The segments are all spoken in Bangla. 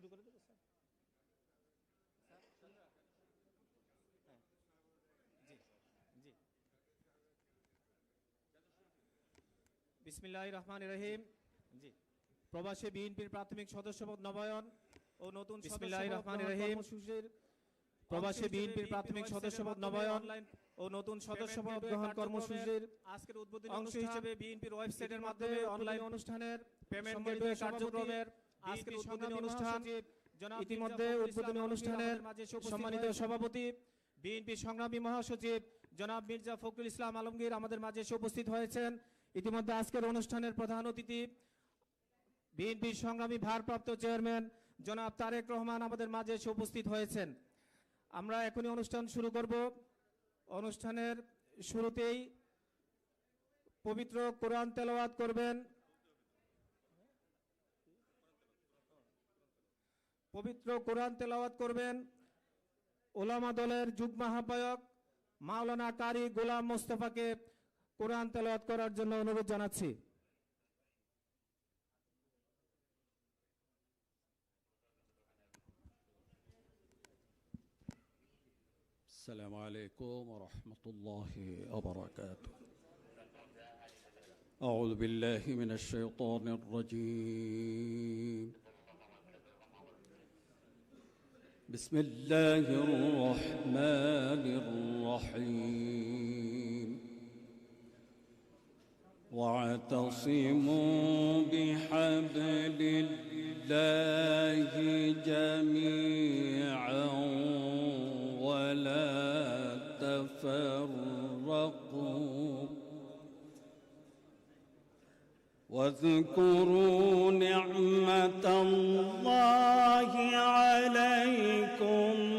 শুরু করে দেবো স্যার? হ্যাঁ। জি জি। বিসমিল্লাহ রহমান রহিম। জি। প্রবাসী বিএনপির প্রাথমিক সদস্যপদ নবায়ন ও নতুন বিসমিল্লাহির রহমানির রহিম। প্রবাসী বিএনপির প্রাথমিক সদস্যপদ নবায়ন ও নতুন সদস্যপদ গ্রহণ কর্মসূচির আজকের উদ্বোধনী অংশ হিসেবে বিএনপির ওয়েবসাইটের মাধ্যমে অনলাইন অনুষ্ঠানের পেমেন্ট গেটওয়ে কার্যক্রমের আজকের উদ্বোধনী অনুষ্ঠান ইতিমধ্যে উদ্বোধনী অনুষ্ঠানের সম্মানিত সভাপতি বিএনপি সংগ্রামী মহাসচিব জনাব মির্জা ফখরুল ইসলাম আলমগীর আমাদের মাঝে এসে উপস্থিত হয়েছেন। ইতিমধ্যে আজকের অনুষ্ঠানের প্রধান অতিথি বিএনপির সংগ্রামী ভারপ্রাপ্ত চেয়ারম্যান জনাব তারেক রহমান আমাদের মাঝে এসে উপস্থিত হয়েছেন। আমরা এখনই অনুষ্ঠান শুরু করব। অনুষ্ঠানের শুরুতেই পবিত্র কোরআন তেলাওয়াত করবেন। পবিত্র কোরআন তেলাওয়াত করবেন ওলামা দলের যুগ্ম আহ্বায়ক মাওলানা কারি গোলাম মোস্তফাকে কোরআন তেলাওয়াত করার জন্য অনুরোধ জানাচ্ছি السلام عليكم ورحمة الله وبركاته أعوذ بالله من الشيطان الرجيم بسم الله الرحمن الرحيم. واعتصموا بحبل الله جميعا. واذكروا نعمة الله عليكم.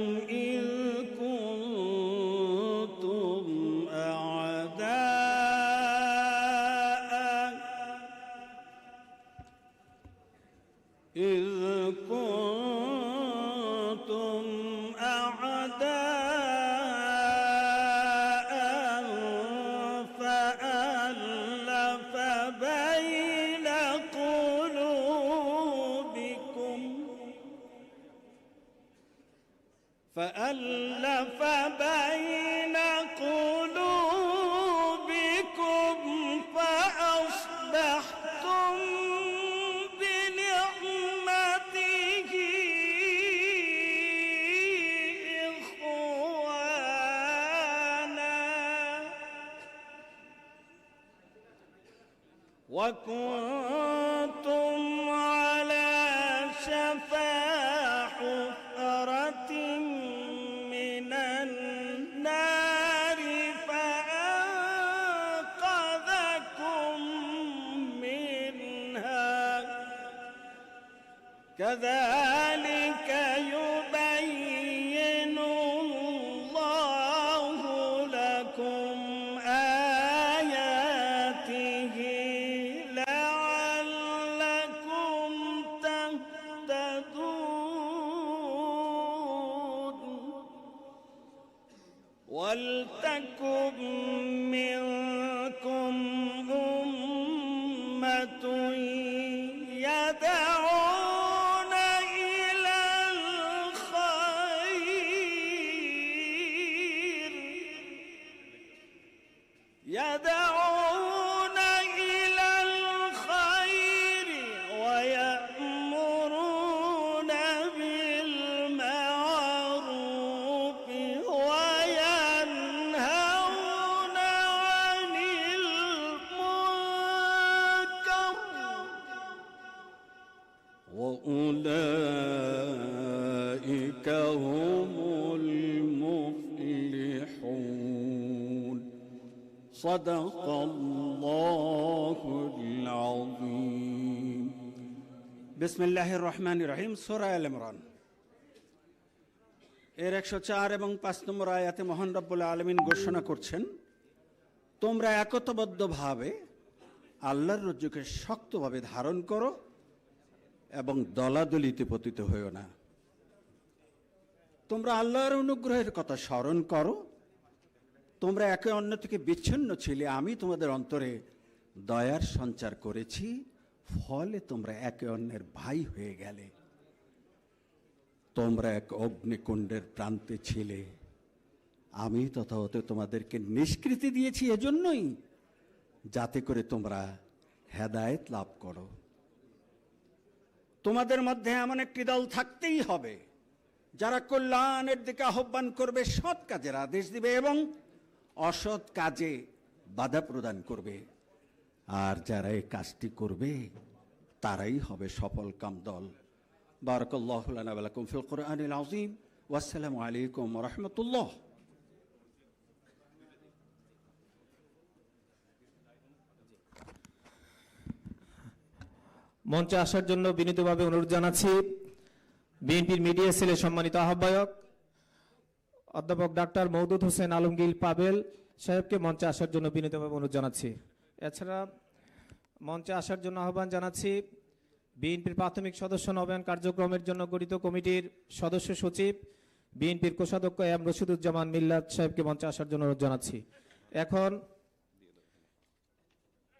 وكنتم على شفا حفرة من النار فأنقذكم منها. كذلك يبين يدعون صدق الله العظيم বিসমিল্লাহির রহমান রহিম সোরা আল ইমরান এর একশো চার এবং পাঁচ নম্বর আয়াতে মোহন রব্বুল আলমিন ঘোষণা করছেন তোমরা একতবদ্ধভাবে আল্লাহর রজ্জুকে শক্তভাবে ধারণ করো এবং দলাদলিতে পতিত হইও না তোমরা আল্লাহর অনুগ্রহের কথা স্মরণ করো তোমরা একে অন্য থেকে বিচ্ছিন্ন ছিলে, আমি তোমাদের অন্তরে দয়ার সঞ্চার করেছি, ফলে তোমরা একে অন্যের ভাই হয়ে গেলে। তোমরা এক অগ্নিকুণ্ডের প্রান্তে ছিলে, আমি তথা হতে তোমাদেরকে নিষ্কৃতি দিয়েছি এজন্যই, যাতে করে তোমরা হেদায়েত লাভ করো। তোমাদের মধ্যে এমন একটি দল থাকতেই হবে, যারা কল্যাণের দিকে আহ্বান করবে, সৎ কাজের আদেশ দিবে এবং অসৎ কাজে বাধা প্রদান করবে। আর যারা এই কাজটি করবে, তারাই হবে সফল কাম দল বারাকাল্লাহু লানা ওয়া লাকুম ফিল কোরআনিল আযীম। ওয়াসসালামু আলাইকুম রাহমাতুল্লাহ। মঞ্চে আসার জন্য বিনীতভাবে অনুরোধ জানাচ্ছি। বিএনপির মিডিয়া সেলের সম্মানিত আহ্বায়ক অধ্যাপক ডাক্তার মৌদুদ হোসেন আলমগীর পাবেল সাহেবকে মঞ্চে আসার জন্য বিনীতভাবে অনুরোধ জানাচ্ছি। এছাড়া মঞ্চে আসার জন্য আহ্বান জানাচ্ছি, বিএনপির প্রাথমিক সদস্য নবায়ন কার্যক্রমের জন্য গঠিত কমিটির সদস্য সচিব, বিএনপির কোষাধ্যক্ষ এম রশিদুজ্জামান মিল্লাদ সাহেবকে মঞ্চে আসার জন্য অনুরোধ জানাচ্ছি। এখন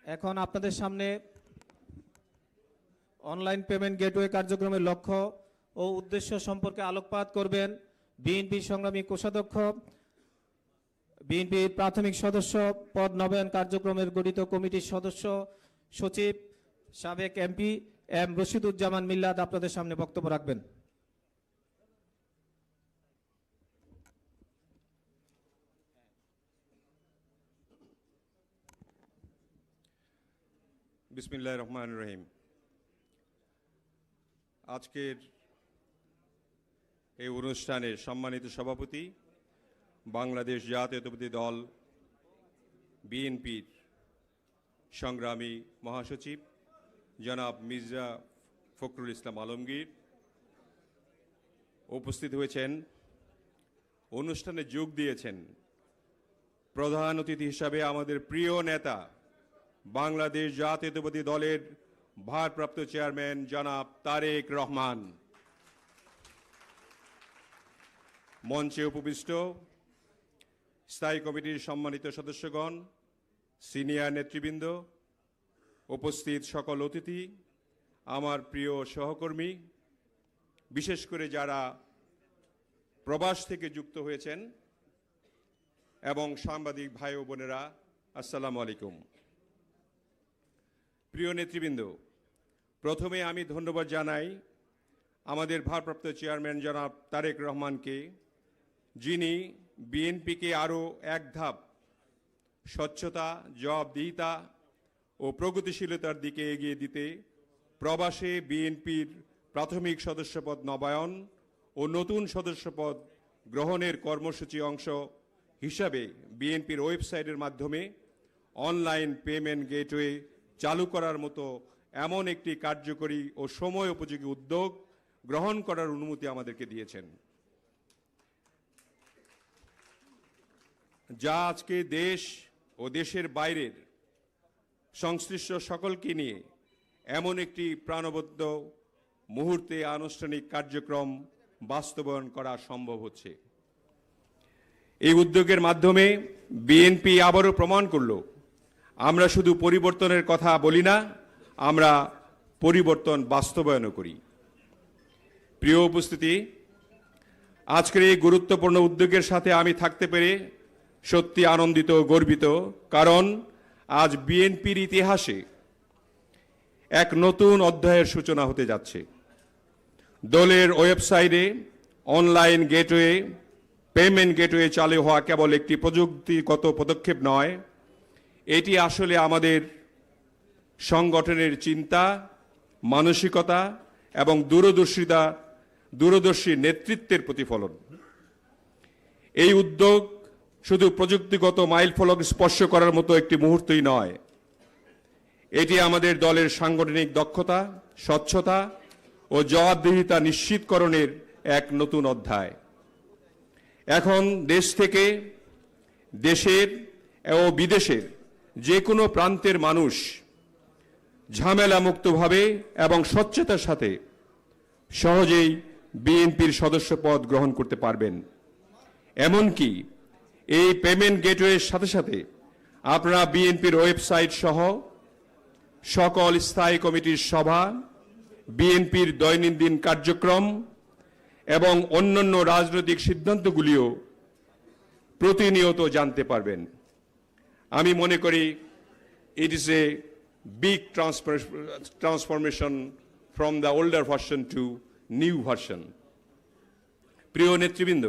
এখন আপনাদের সামনে অনলাইন পেমেন্ট গেটওয়ে কার্যক্রমের লক্ষ্য ও উদ্দেশ্য সম্পর্কে আলোকপাত করবেন বিএনপি সংগ্রামী কোষাধ্যক্ষ, বিএনপির প্রাথমিক সদস্য, পদ নবায়ন কার্যক্রমের গঠিত কমিটির সদস্য সচিব, সাবেক এমপি এম রশিদুজ্জামান মিল্লাদ আপনাদের সামনে বক্তব্য রাখবেন। বিসমিল্লাহ রহমান রহিম। আজকের এই অনুষ্ঠানে সম্মানিত সভাপতি, বাংলাদেশ জাতীয়তাবাদী দল, বিএনপির সংগ্রামী মহাসচিব, জনাব মির্জা ফখরুল ইসলাম আলমগীর। উপস্থিত হয়েছেন, অনুষ্ঠানে যোগ দিয়েছেন প্রধান অতিথি হিসাবে আমাদের প্রিয় নেতা, বাংলাদেশ জাতীয়তাবাদী দলের ভারপ্রাপ্ত চেয়ারম্যান জনাব তারেক রহমান। মঞ্চে উপবিষ্ট স্থায়ী কমিটির সম্মানিত সদস্যগণ, সিনিয়র নেতৃবৃন্দ, উপস্থিত সকল অতিথি, আমার প্রিয় সহকর্মী, বিশেষ করে যারা প্রবাস থেকে যুক্ত হয়েছেন এবং সাংবাদিক ভাই ও বোনেরা, আসসালামু আলাইকুম। প্রিয় নেতৃবৃন্দ, প্রথমে আমি ধন্যবাদ জানাই আমাদের ভারপ্রাপ্ত চেয়ারম্যান জনাব তারেক রহমানকে যিনি বিএনপিকে আরও এক ধাপ স্বচ্ছতা, জবাবদিহিতা ও প্রগতিশীলতার দিকে এগিয়ে দিতে প্রবাসে বিএনপির প্রাথমিক সদস্যপদ নবায়ন ও নতুন সদস্যপদ গ্রহণের কর্মসূচি অংশ হিসাবে বিএনপির ওয়েবসাইটের মাধ্যমে অনলাইন পেমেন্ট গেটওয়ে চালু করার মতো এমন একটি কার্যকরী ও সময় উপযোগী উদ্যোগ গ্রহণ করার অনুমতি আমাদেরকে দিয়েছেন। যা আজকে দেশ ও দেশের বাইরের সংশ্লিষ্ট সকলকে নিয়ে এমন একটি প্রাণবদ্ধ মুহূর্তে আনুষ্ঠানিক কার্যক্রম বাস্তবায়ন করা সম্ভব হচ্ছে। এই উদ্যোগের মাধ্যমে বিএনপি আবারও প্রমাণ করল, আমরা শুধু পরিবর্তনের কথা বলি না, আমরা পরিবর্তন বাস্তবায়নও করি। প্রিয় উপস্থিতি, আজকের এই গুরুত্বপূর্ণ উদ্যোগের সাথে আমি থাকতে পেরে সত্যি আনন্দিত গর্বিত, কারণ আজ বিএনপির ইতিহাসে এক নতুন অধ্যায়ের সূচনা হতে যাচ্ছে। দলের ওয়েবসাইটে, অনলাইন গেটওয়ে, পেমেন্ট গেটওয়ে চালু হওয়া কেবল একটি প্রযুক্তিগত পদক্ষেপ নয়, এটি আসলে আমাদের সংগঠনের চিন্তা, মানসিকতা এবং দূরদর্শিতা দূরদর্শী নেতৃত্বের প্রতিফলন। এই উদ্যোগ শুধু প্রযুক্তিগত মাইল ফলক স্পর্শ করার মতো একটি মুহূর্তই নয়। এটি আমাদের দলের সাংগঠনিক দক্ষতা, স্বচ্ছতা ও জবাবদিহিতা নিশ্চিতকরণের এক নতুন অধ্যায়। এখন দেশ থেকে দেশের ও বিদেশের যে কোনো প্রান্তের মানুষ ঝামেলা মুক্তভাবে এবং স্বচ্ছতার সাথে সহজেই বিএনপির সদস্যপদ গ্রহণ করতে পারবেন। এমনকি এই পেমেন্ট গেটওয়ের সাথে সাথে আপনারা বিএনপির ওয়েবসাইট সহ সকল স্থায়ী কমিটির সভা, বিএনপির দৈনন্দিন কার্যক্রম এবং অন্যান্য রাজনৈতিক সিদ্ধান্তগুলিও প্রতিনিয়ত জানতে পারবেন। আমি মনে করি it is a big transformation from the older version to new version প্রিয় নেতৃবৃন্দ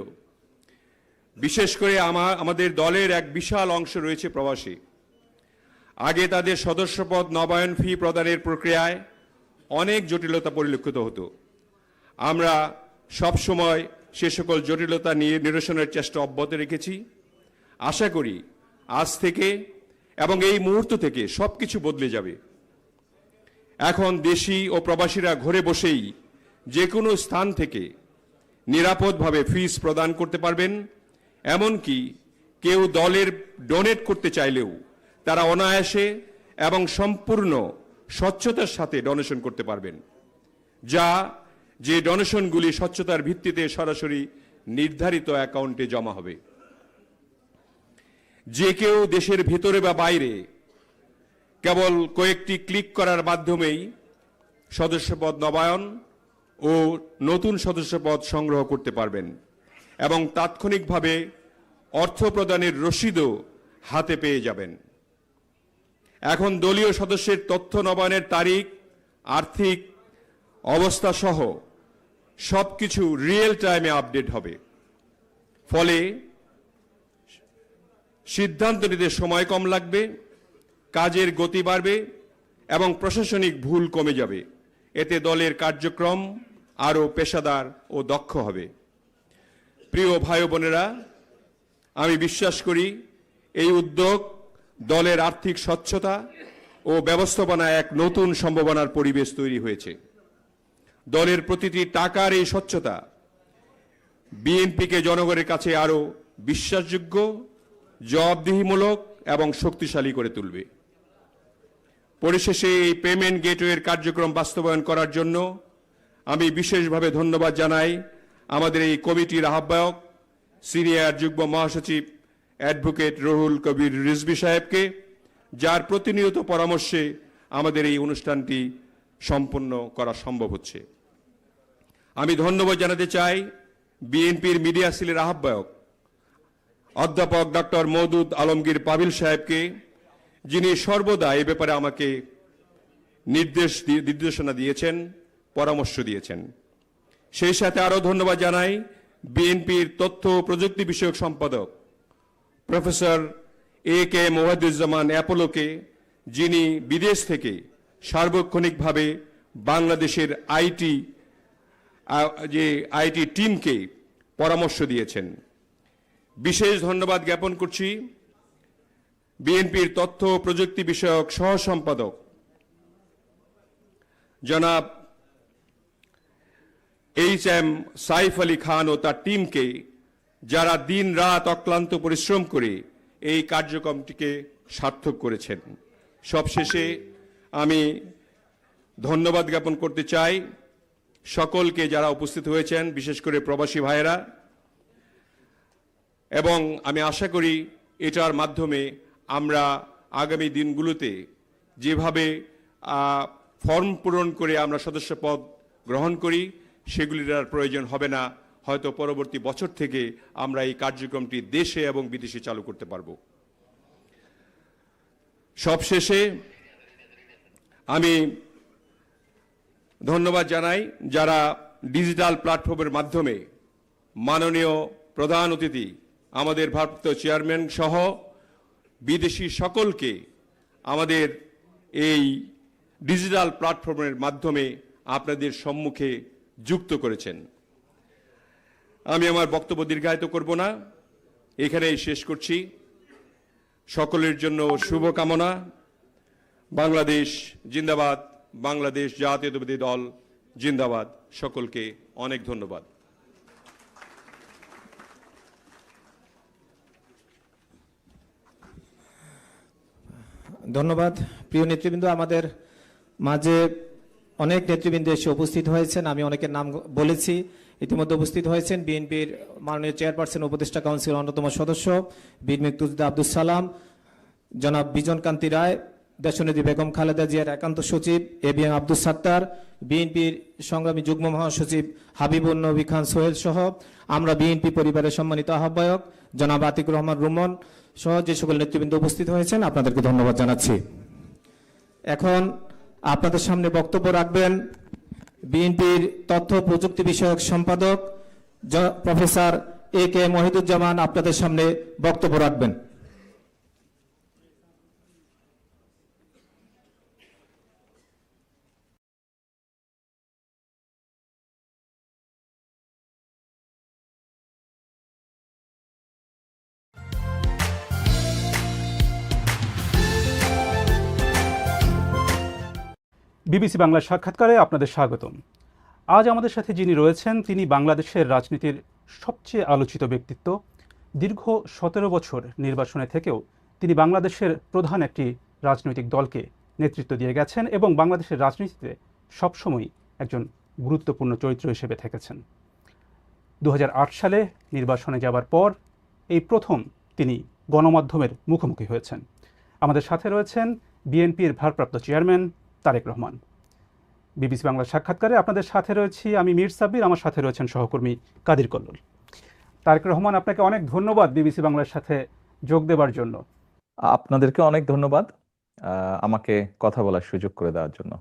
বিশেষ করে আমার আমাদের দলের এক বিশাল অংশ রয়েছে প্রবাসী। আগে তাদের সদস্যপদ নবায়ন ফি প্রদানের প্রক্রিয়ায় অনেক জটিলতা পরিলক্ষিত হতো। আমরা সব সময় সে সকল জটিলতা নিয়ে নিরসনের চেষ্টা অব্যাহত রেখেছি। আশা করি আজ থেকে এবং এই মুহূর্ত থেকে সব কিছু বদলে যাবে। এখন দেশি ও প্রবাসীরা ঘরে বসেই যে কোনো স্থান থেকে নিরাপদভাবে ফিস প্রদান করতে পারবেন এমনকি কেউ দলের ডোনেট করতে চাইলেও তারা অনায়াসে এবং সম্পূর্ণ স্বচ্ছতার সাথে ডোনেশন করতে পারবেন, যা যে ডোনেশনগুলি স্বচ্ছতার ভিত্তিতে সরাসরি নির্ধারিত অ্যাকাউন্টে জমা হবে। যে কেউ দেশের ভেতরে বা বাইরে কেবল কয়েকটি ক্লিক করার মাধ্যমেই সদস্যপদ নবায়ন ও নতুন সদস্যপদ সংগ্রহ করতে পারবেন। এবং তাৎক্ষণিকভাবে অর্থ প্রদানের রসিদও হাতে পেয়ে যাবেন। এখন দলীয় সদস্যের তথ্য নবায়নের তারিখ, আর্থিক অবস্থা সহ সবকিছু রিয়েল টাইমে আপডেট হবে। ফলে সিদ্ধান্ত নিতে সময় কম লাগবে, কাজের গতি বাড়বে এবং প্রশাসনিক ভুল কমে যাবে। এতে দলের কার্যক্রম আরও পেশাদার ও দক্ষ হবে। প্রিয় ভাই বোনেরা, আমি বিশ্বাস করি এই উদ্যোগ দলের আর্থিক স্বচ্ছতা ও ব্যবস্থাপনায় এক নতুন সম্ভাবনার পরিবেশ তৈরি হয়েছে। দলের প্রতিটি টাকার এই স্বচ্ছতা বিএনপিকে জনগণের কাছে আরও বিশ্বাসযোগ্য, জবাবদিহিমূলক এবং শক্তিশালী করে তুলবে। পরিশেষে এই পেমেন্ট গেটওয়ের কার্যক্রম বাস্তবায়ন করার জন্য আমি বিশেষভাবে ধন্যবাদ জানাই আমাদের এই কমিটির আহ্বায়ক সিনিয়র যুগ্ম মহাসচিব অ্যাডভোকেট রহুল কবির রিজভি সাহেবকে, যার প্রতিনিয়ত পরামর্শে আমাদের এই অনুষ্ঠানটি সম্পন্ন করা সম্ভব হচ্ছে। আমি ধন্যবাদ জানাতে চাই বিএনপির মিডিয়া সেলের আহ্বায়ক, অধ্যাপক ডক্টর মৌদুদ আলমগীর পাবিল সাহেবকে, যিনি সর্বদা এ ব্যাপারে আমাকে নির্দেশ নির্দেশনা দিয়েছেন, পরামর্শ দিয়েছেন। সেই সাথে আরও ধন্যবাদ জানাই বিএনপির তথ্য প্রযুক্তি বিষয়ক সম্পাদক, প্রফেসর এ কে মোহাদুজ্জামান অ্যাপোলোকে, যিনি বিদেশ থেকে সার্বক্ষণিকভাবে বাংলাদেশের আইটি যে আইটি টিমকে পরামর্শ দিয়েছেন। বিশেষ ধন্যবাদ জ্ঞাপন করছি বিএনপির তথ্য প্রযুক্তি বিষয়ক সহ সম্পাদক জনাব এইচ এম সাইফ আলী খান ও তার টিমকে যারা দিন রাত অক্লান্ত পরিশ্রম করে এই কার্যক্রমটিকে সার্থক করেছেন। সবশেষে আমি ধন্যবাদ জ্ঞাপন করতে চাই সকলকে যারা উপস্থিত হয়েছেন, বিশেষ করে প্রবাসী ভাইয়েরা। এবং আমি আশা করি এটার মাধ্যমে আমরা আগামী দিনগুলোতে যেভাবে ফর্ম পূরণ করে আমরা সদস্য পদ গ্রহণ করি সেগুলির আর প্রয়োজন হবে না। হয়তো পরবর্তী বছর থেকে আমরা এই কার্যক্রমটি দেশে এবং বিদেশে চালু করতে পারব। সবশেষে আমি ধন্যবাদ জানাই যারা ডিজিটাল প্ল্যাটফর্মের মাধ্যমে মাননীয় প্রধান অতিথি, আমাদের ভারপ্রাপ্ত চেয়ারম্যান সহ বিদেশি সকলকে আমাদের এই ডিজিটাল প্ল্যাটফর্মের মাধ্যমে আপনাদের সম্মুখে যুক্ত করেছেন। আমি আমার বক্তব্য দীর্ঘায়িত করব না। এখানেই শেষ করছি। সকলের জন্য শুভকামনা। বাংলাদেশ জিন্দাবাদ, বাংলাদেশ জাতীয়তাবাদী দল জিন্দাবাদ। সকলকে অনেক ধন্যবাদ। ধন্যবাদ। প্রিয় নেতৃবৃন্দ, আমাদের মাঝে অনেক নেতৃবৃন্দ এসে উপস্থিত হয়েছেন, আমি অনেকের নাম বলেছি। ইতিমধ্যে উপস্থিত হয়েছেন বিএনপির মাননীয় চেয়ারপারসন, উপদেষ্টা কাউন্সিল অন্যতম সদস্য, বীর মুক্তিযোদ্ধা আব্দুল সালাম, জনাব বিজন কান্তি রায়, দেশনেত্রী বেগম খালেদা জিয়ার একান্ত সচিব, A B M Abdul Sattar, বিএনপির সংগ্রামী যুগ্ম মহাসচিব হাবিবুল নবী খান সোহেল সহ আমরা বিএনপি পরিবারের সম্মানিত আহ্বায়ক জনাব আতিকুর রহমান রুমন সহ যে সকল নেতৃবৃন্দ উপস্থিত হয়েছেন, আপনাদেরকে ধন্যবাদ জানাচ্ছি। এখন আপনাদের সামনে বক্তব্য রাখবেন বিএনপির তথ্য প্রযুক্তি বিষয়ক সম্পাদক প্রফেসর এ কে মহিদুজ্জামান আপনাদের সামনে বক্তব্য রাখবেন। বিবিসি বাংলার সাক্ষাৎকারে আপনাদের স্বাগতম। আজ আমাদের সাথে যিনি রয়েছেন, তিনি বাংলাদেশের রাজনীতির সবচেয়ে আলোচিত ব্যক্তিত্ব। দীর্ঘ সতেরো বছর নির্বাচনে থেকেও তিনি বাংলাদেশের প্রধান একটি রাজনৈতিক দলকে নেতৃত্ব দিয়ে গেছেন এবং বাংলাদেশের রাজনীতিতে সবসময় একজন গুরুত্বপূর্ণ চরিত্র হিসেবে থেকেছেন। দু হাজার আট সালে নির্বাসনে যাবার পর এই প্রথম তিনি গণমাধ্যমের মুখোমুখি হয়েছেন। আমাদের সাথে রয়েছেন বিএনপির ভারপ্রাপ্ত চেয়ারম্যান তারেক রহমান। বিবিসি বাংলার সাক্ষাৎকারে আপনাদের সাথে রয়েছি আমি মীর সাব্বির আমার সাথে রয়েছেন সহকর্মী কাদির কল্লোল। তারেক রহমান আপনাকে অনেক ধন্যবাদ বিবিসি বাংলার সাথে যোগ দেবার জন্য। আপনাদেরকে অনেক ধন্যবাদ আমাকে কথা বলার সুযোগ করে দেওয়ার জন্য।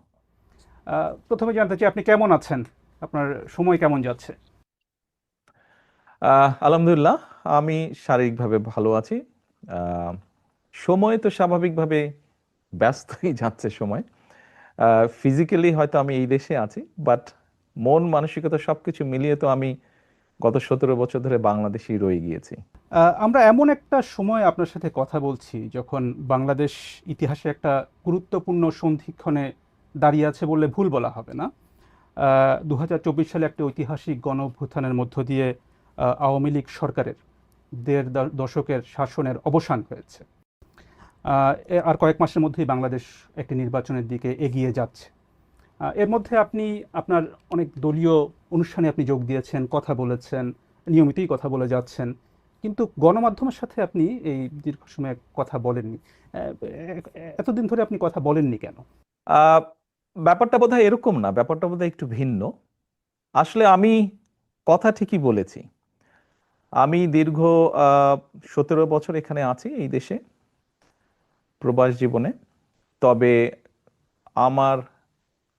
প্রথমে জানতে চাই আপনি কেমন আছেন? আপনার সময় কেমন যাচ্ছে? আলহামদুলিল্লাহ আমি শারীরিকভাবে ভালো আছি। সময় তো স্বাভাবিকভাবে ব্যস্তই যাচ্ছে সময়। ফিজিক্যালি হয়তো আমি এই দেশে আছি বাট মন মানসিকতা সবকিছু মিলিয়ে তো আমি গত সতেরো বছর ধরে বাংলাদেশেই রয়ে গিয়েছি। আমরা এমন একটা সময় আপনার সাথে কথা বলছি যখন বাংলাদেশ ইতিহাসে একটা গুরুত্বপূর্ণ সন্ধিক্ষণে দাঁড়িয়ে আছে বললে ভুল বলা হবে না। দু হাজার চব্বিশ সালে একটা ঐতিহাসিক গণ অভ্যুত্থানের মধ্য দিয়ে আওয়ামী লীগ সরকারের দেড় দশকের শাসনের অবসান হয়েছে। আর কয়েক মাসের মধ্যেই বাংলাদেশ একটি নির্বাচনের দিকে এগিয়ে যাচ্ছে। এর মধ্যে আপনি আপনার অনেক দলীয় অনুষ্ঠানে আপনি যোগ দিয়েছেন, কথা বলেছেন, নিয়মিতই কথা বলে যাচ্ছেন। কিন্তু গণমাধ্যমের সাথে আপনি এই দীর্ঘ সময় কথা বলেননি। এতদিন ধরে আপনি কথা বলেননি কেন? ব্যাপারটা বোধহয় এরকম না, ব্যাপারটা বোধহয় একটু ভিন্ন। আসলে আমি কথা ঠিকই বলেছি। আমি দীর্ঘ সতেরো বছর এখানে আছি এই দেশে। প্রবাস জীবনে। তবে আমার